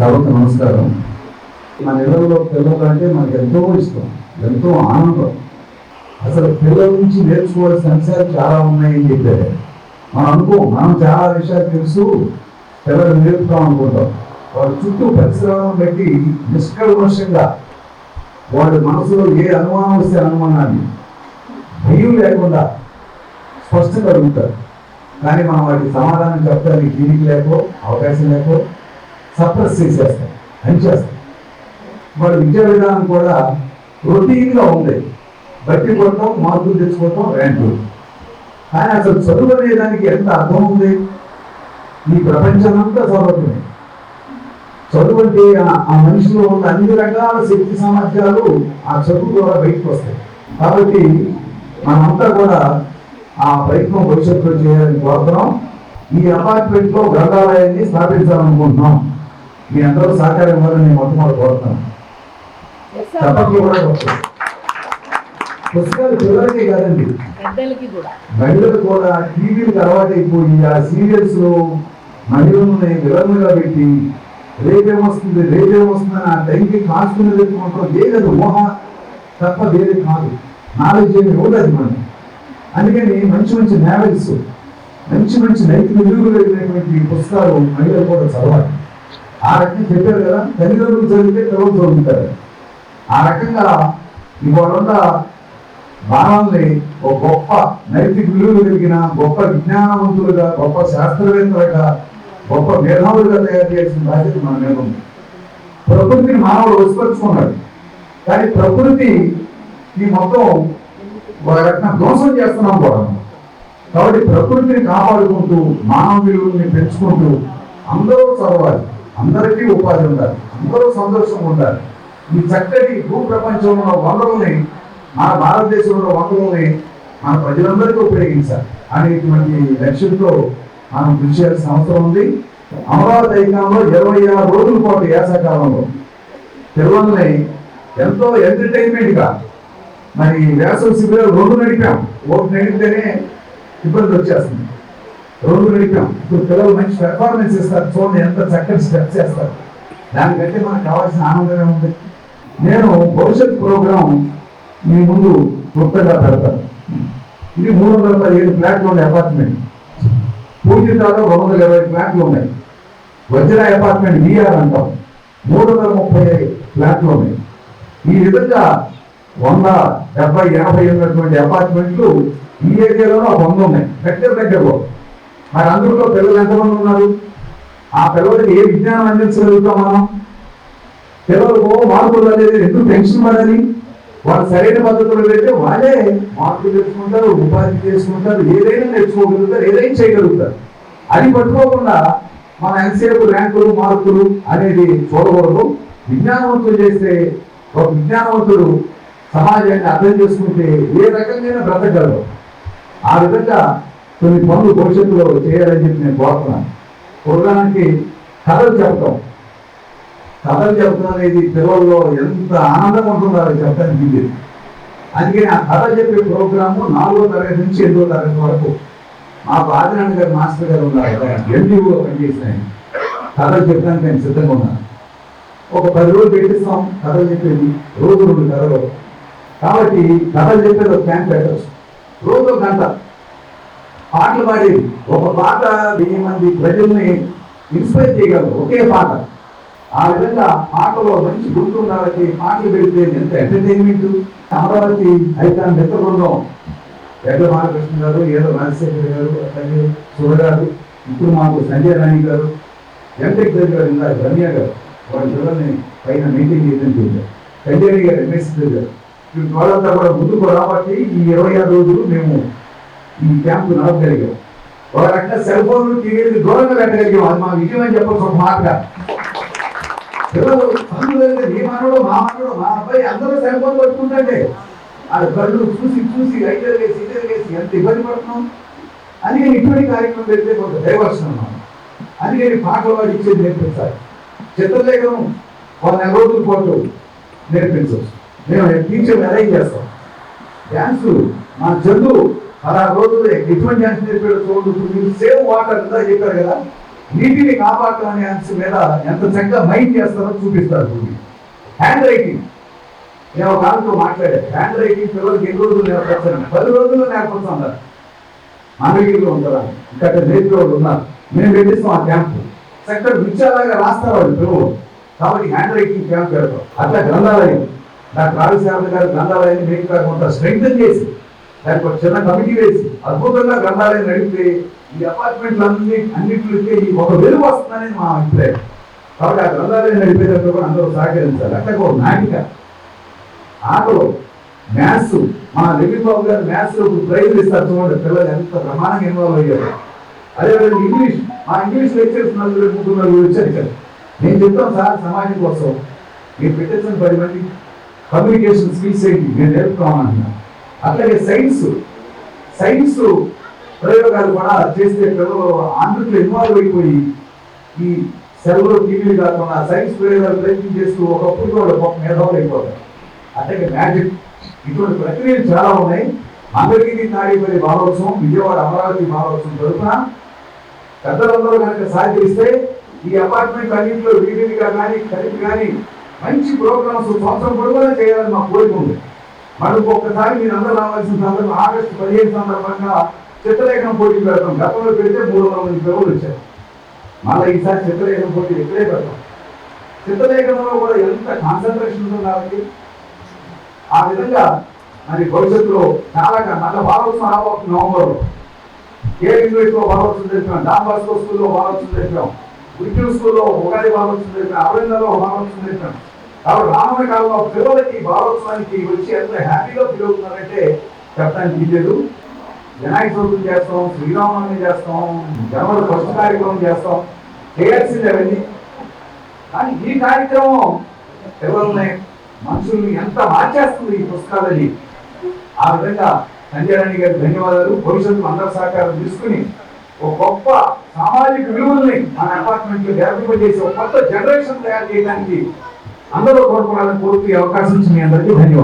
సభకు నమస్కారం. మన ఇళ్ళలో పిల్లలు అంటే మనకు ఎంతో ఇష్టం ఎంతో ఆనందం. అసలు పిల్లల నుంచి నేర్చుకోవాల్సిన అంశాలు చాలా ఉన్నాయని చెప్పారు. మనం అనుకో మనం చాలా విషయాలు తెలుసు పిల్లలు నేర్పుతాం అనుకుంటాం. వాళ్ళ చుట్టూ పరిసరాలను బట్టి నిష్కల్మషంగా వాళ్ళ మనసులో ఏ అనుమానం వస్తే అనుమానాన్ని భయం లేకుండా స్పష్టంగా అడుగుతారు. కానీ మనం వాటికి సమాధానం చెప్పడానికి దీనికి లేకో అవకాశం లేకో సప్రెస్ చేసేస్తాం చేస్తాం వాడి విద్యా విధానం కూడా రొటీన్గా ఉంది. బట్టి కొట్టడం మార్కులు తెచ్చుకోవటం ర్యాంకులు కానీ అసలు చదువు అనేదానికి ఎంత అర్థం ఉంది? ఈ ప్రపంచం అంతా చదువుతుంది చదువు అంటే ఆ- మనిషిలో ఉన్న అన్ని రకాల శక్తి సామర్థ్యాలు ఆ చదువు ద్వారా బయటకు వస్తాయి. కాబట్టి మనమంతా కూడా ఆ ప్రయత్నం భవిష్యత్తులో చేయాలని కోరుతున్నాం. ఈ అపార్ట్మెంట్లో గ్రంథాలయాన్ని స్థాపించాలనుకుంటున్నాం. మీ అందరూ సహకారం ఇవ్వాలని నేను మొట్టమొదటి కోరుతున్నాను. తప్పకుండా కూడా. పుస్తకాలు పిల్లలకే కాదండి. మహిళలు కూడా టీవీలకు అలవాటైపోయి ఆ సీరియల్స్లో మహిళలని విలన్లుగా పెట్టి రేపేమొస్తుంది రేపేమొస్తుందని ఆ టైంకి కాసుకుని పెట్టుకుంటాం ఏదది ఊహ తప్ప వేరే కాదు. నాలెడ్జ్ ఏమి ఉండదు మనం. అందుకని మంచి మంచి నావెల్స్ మంచి మంచి నైతిక విలువలు కలిగినటువంటి పుస్తకాలు మహిళలు కూడా చదవాలి. ఆ రకంగా చెప్పారు కదా తల్లిదండ్రులు చదివితే పిల్లలు చదువుతారు. ఆ రకంగా ఇవాళ మానవుల్ని ఒక గొప్ప నైతిక విలువలు కలిగిన గొప్ప విజ్ఞానవంతులుగా గొప్ప శాస్త్రవేత్తలుగా గొప్ప మేధావులుగా తయారు చేసిన బాధ్యత మన మీద ఉంది. ప్రకృతిని మానవుడు విస్మరించుకున్నాడు కానీ ప్రకృతి ఈ మొత్తం ఒక రకంగా ధ్వంసం చేస్తున్నాం కూడా. కాబట్టి ప్రకృతిని కాపాడుకుంటూ మానవ విలువల్ని పెంచుకుంటూ అందరూ చదవాలి. అందరికీ ఉపాధి ఉండాలి అందరూ సంతోషంగా ఉండాలి. ఈ చక్కటి భూ ప్రపంచంలో ఉన్న వనరుల్ని మన భారతదేశంలో వనరుల్ని మన ప్రజలందరికీ ఉపయోగించాలి. అనేటువంటి లక్ష్యంతో మనం కృషి చేయాల్సిన అవసరం ఉంది. అమరావతి ఐకాంలో ఇరవై ఆరు రోజుల పాటు వేసవకాలంలో పిల్లల్ని ఎంతో ఎంటర్టైన్మెంట్గా మరి వేసవి శిబిరాలు రెండు నడిపాం. ఒకటి నడిపితేనే ఇబ్బంది వచ్చేస్తుంది రోడ్డు నడిపాం ఇప్పుడు పిల్లలు మంచి పెర్ఫార్మెన్స్ ఇస్తారు చూడండి ఎంత చక్కటి స్టెప్స్ చేస్తారు. దానికంటే మనకు కావాల్సిన ఆనందమే ఉంది నేను భవిష్యత్ ప్రోగ్రాం మీ ముందు క్లుప్తంగా పెడతాను. ఇది మూడు వందల పదిహేను ఫ్లాట్లు ఉన్న అపార్ట్మెంట్ పూజితాలో రెండు వందల ఇరవై ఫ్లాట్లు ఉన్నాయి. వజ్ర అపార్ట్మెంట్ విఆర్ అంటాం. మూడు వందల ముప్పై ఫ్లాట్లు ఉన్నాయి. ఈ విధంగా వంద డెబ్బై ఎనభై ఉన్నటువంటి అపార్ట్మెంట్లు ఈ ఏరియాలో వంద ఉన్నాయి. దగ్గర దగ్గరలో మరి అందులో పిల్లలు ఎంతమంది ఉన్నారు? ఆ పిల్లలకి ఏ విజ్ఞానం అందించగలుగుతాం మనం? పిల్లలకు మార్కులు అనేది ఎందుకు టెన్షన్ పడాలి? వాళ్ళు సరైన పద్ధతులు పెడితే వాళ్ళే మార్కులు తెచ్చుకుంటారు ఉపాధి చేసుకుంటారు ఏదైనా నేర్చుకోగలుగుతారు ఏదైనా చేయగలుగుతారు. అది పట్టుకోకుండా మన ఎంతసేపు ర్యాంకులు మార్కులు అనేది చూడకూడదు. విజ్ఞానవంతులు చేస్తే ఒక విజ్ఞానవంతుడు సమాజాన్ని అర్థం చేసుకుంటే ఏ రకంగా బ్రతకగలరు ఆ విధంగా కొన్ని పనులు భవిష్యత్తులో చేయాలని చెప్పి నేను కోరుతున్నాను. పూర్వానికి కథలు చెప్తాం కథలు చెప్తాం అనేది పిల్లల్లో ఎంత ఆనందం ఉంటుందో చెప్పడానికి ఇది అందుకే ఆ కథ చెప్పే ప్రోగ్రాము నాలుగో తరగతి నుంచి ఎనిమిదో తరగతి వరకు మా బాదినాన్న గారు మాస్టర్ గారు ఉన్నారు ఎన్డీఓ పనిచేసిన కథలు చెప్పడానికి నేను సిద్ధంగా ఉన్నాను. ఒక పది రోజులు పెట్టిస్తాం కథలు చెప్పేది రోజు రెండు కథలు. కాబట్టి కథలు చెప్పేది ఒక క్యాంప్ పెట్టచ్చు. రోజు ఒక గంట. పాటలు పాడేది ఒక పాట వెయ్యి మంది ప్రజల్ని ఇన్స్పైర్ చేయగలరు ఒకే పాట. ఆ విధంగా పాటలో మంచి గుర్తు ఉండాలని పాటలు పెడితే ఎంత ఎంటర్టైన్మెంట్ అమరావతి అయితే మిత్ర బృందం ఎడ్ల బాలకృష్ణ గారు ఏదో రాజశేఖర్ గారు అలాగే సుర గారు ఇప్పుడు మాకు సంజయ్ రాణి గారు ఎంటెక్ గారు ఇందాక రమ్య గారు. వాళ్ళ పిల్లల్ని పైన మీటింగ్ చేయడం చూశారు సంజయ్ గారు ఎంఎస్సీ గారు. వాళ్ళంతా కూడా ముందుకు రాబట్టి ఈ ఇరవై ఆరు రోజులు మేము ఈ క్యాంపు నడపగలిగాం. ఒక రకంగా సెల్ ఫోన్లు టీవీలు దూరంగా పెట్టగలిగాం. అది మా విజయం అని చెప్పచ్చు ఒక మాట. పిల్లలు అందులో మీ మనవడు మా మనవడు మా అబ్బాయి అందరూ సెల్ ఫోన్ పట్టుకుంటే ఆ కళ్ళు చూసి చూసి ఐదర్ వేసి ఇటర్ వేసి ఎంత ఇబ్బంది పడుతున్నాం? అందుకని ఇటువంటి కార్యక్రమం పెడితే కొంత డైవర్షన్ ఉన్నాం అందుకని పాటలు వాడు ఇచ్చేది నేర్పించాలి చిత్రలేఖనం ఒక నెల రోజుల పాటు నేర్పించవచ్చు. మేము టీచర్ అరేంజ్ చేస్తాం డ్యాన్స్ మా చందు అలా రోజులు ఎటువంటి డ్యాన్స్ చెప్పాడు చూడు మీరు సేవ్ వాటర్ అంతా చెప్పారు కదా నీటిని కాపాడుతామనే అంశం మీద ఎంత చక్కగా మైండ్ చేస్తారో చూపిస్తారు భూమి హ్యాండ్ రైటింగ్ నేను ఒక ఆమెతో మాట్లాడాను. హ్యాండ్ రైటింగ్ పిల్లలకి ఎన్ని రోజులు నేర్పరచాను పది రోజుల్లో నేర్పడుతున్నారు మంగళగిరిలో ఉంటారా ఇంకా నేర్పే వాళ్ళు ఉన్నారు. మేము పెట్టిస్తాం ఆ క్యాంపు చక్కగా విద్యాలాగా రాస్తారు వాళ్ళు పిల్లలు. కాబట్టి హ్యాండ్ రైటింగ్ క్యాంప్ పెడతాం. అట్లా గ్రంథాలయం. డాక్టర్ రావిశారద గారి గ్రంథాలయాన్ని మీకు కాకుండా స్ట్రెంగ్తన్ చేసి దానికి ఒక చిన్న కమిటీ వేసి అద్భుతంగా గ్రంథాలయం నడిపితే ఈ అపార్ట్మెంట్లు అన్ని అన్నింటికి ఈ ఒక వెలుగు వస్తుందని మా అభిప్రాయం. కాబట్టి ఆ గ్రంథాలయం నడిపేటప్పుడు కూడా అందరూ సహకరించాలి. అట్లా ఒక నాటిక. ఆటలో మ్యాథ్స్. మా రవి బాబు గారు మ్యాథ్స్ ప్రైజ్ ఇస్తారు చూడండి పిల్లలు ఎంత ప్రమాణంగా ఇన్వాల్వ్ అయ్యారు. అదేవిధంగా ఇంగ్లీష్. మా ఇంగ్లీష్ లెక్చర్స్ నలుగురు ముగ్గురు నలుగురు వచ్చారు ఇక్కడ. నేను చెప్తాను సార్ సమాజం కోసం. మీరు పెట్టేసిన పది మంది. కమ్యూనికేషన్ స్కిల్స్ ఏంటి? నేను నేర్పుతామన్నా అట్లాగే సైన్స్ సైన్స్ ప్రయోగాలు కూడా చేస్తే పిల్లలు ఆంధ్రలో ఇన్వాల్వ్ అయిపోయి ఈ సెలవులు టీవీలు కాకుండా సైన్స్ ప్రయోగాలు ప్రయత్నం చేస్తూ ఒకప్పుడు కూడా గొప్ప మేధావులు అయిపోతారు. అట్లాగే మ్యాజిక్ ఇటువంటి ప్రక్రియలు చాలా ఉన్నాయి. అందరికీ తాడిపల్లి బాలోత్సవం విజయవాడ అమరావతి బాలోత్సవం తరఫున పెద్దలందరూ కనుక సహకరిస్తే ఈ అపార్ట్మెంట్ అన్నింటిలో వీధిగా కానీ కలిపి కానీ మంచి ప్రోగ్రామ్స్ సంవత్సరం పొడవునా చేయాలని మా కోరిక ఉంది. మనకు ఒక్కసారి మీరు అందరూ రావాల్సిన సందర్భం ఆగస్టు పదిహేను సందర్భంగా చిత్రలేఖనం పోటీ పెడతాం. గతంలో పెడితే మూడు వందల మంది పిల్లలు వచ్చారు. మళ్ళీ ఈసారి చిత్రలేఖనం పోటీ ఇక్కడే పెడతాం. చిత్రలేఖనంలో కూడా ఎంత కాన్సన్ట్రేషన్ ఉందో ఆ విధంగా మరి భవిష్యత్తులో చాలా మళ్ళీ బాలోత్సవం రాబోతుంది నవంబర్లో. ఏ ఇంగ్లీష్లో బాలోత్సవం జరిపాం డాన్ బాస్కో స్కూల్లో బాలోత్సవం జరిపాం ఉద్యోగ స్కూల్లో ఉగాది బాలోత్సవం జరిపాం అరవిందలో బాలోత్సవం జరిపాం కాబట్టి రానున్న కాలంలో పిల్లలకి బాలోత్సవానికి వచ్చి ఎంత హ్యాపీగా ఫీల్ అవుతున్నారంటే చెప్పడానికి లేదు. వినాయక చవితి చేస్తాం శ్రీరామనవమి చేస్తాం జనవరి ఫస్ట్ కార్యక్రమం చేస్తాం చేయాల్సింది అవన్నీ. కానీ ఈ కార్యక్రమం పిల్లల్ని మనుషుల్ని ఎంత మార్చేస్తుంది ఈ పుస్తకాలని? ఆ విధంగా సంజయ్ గారికి ధన్యవాదాలు. భవిష్యత్తు అందరి సహకారం తీసుకుని ఒక గొప్ప సామాజిక విలువల్ని మన అపార్ట్మెంట్లో డెవలప్ ఒక కొత్త జనరేషన్ తయారు చేయడానికి అందరూ కోరుకోవాలని కోరుకు అవకాశం ఇచ్చిన మీ అందరికీ ధన్యవాదాలు.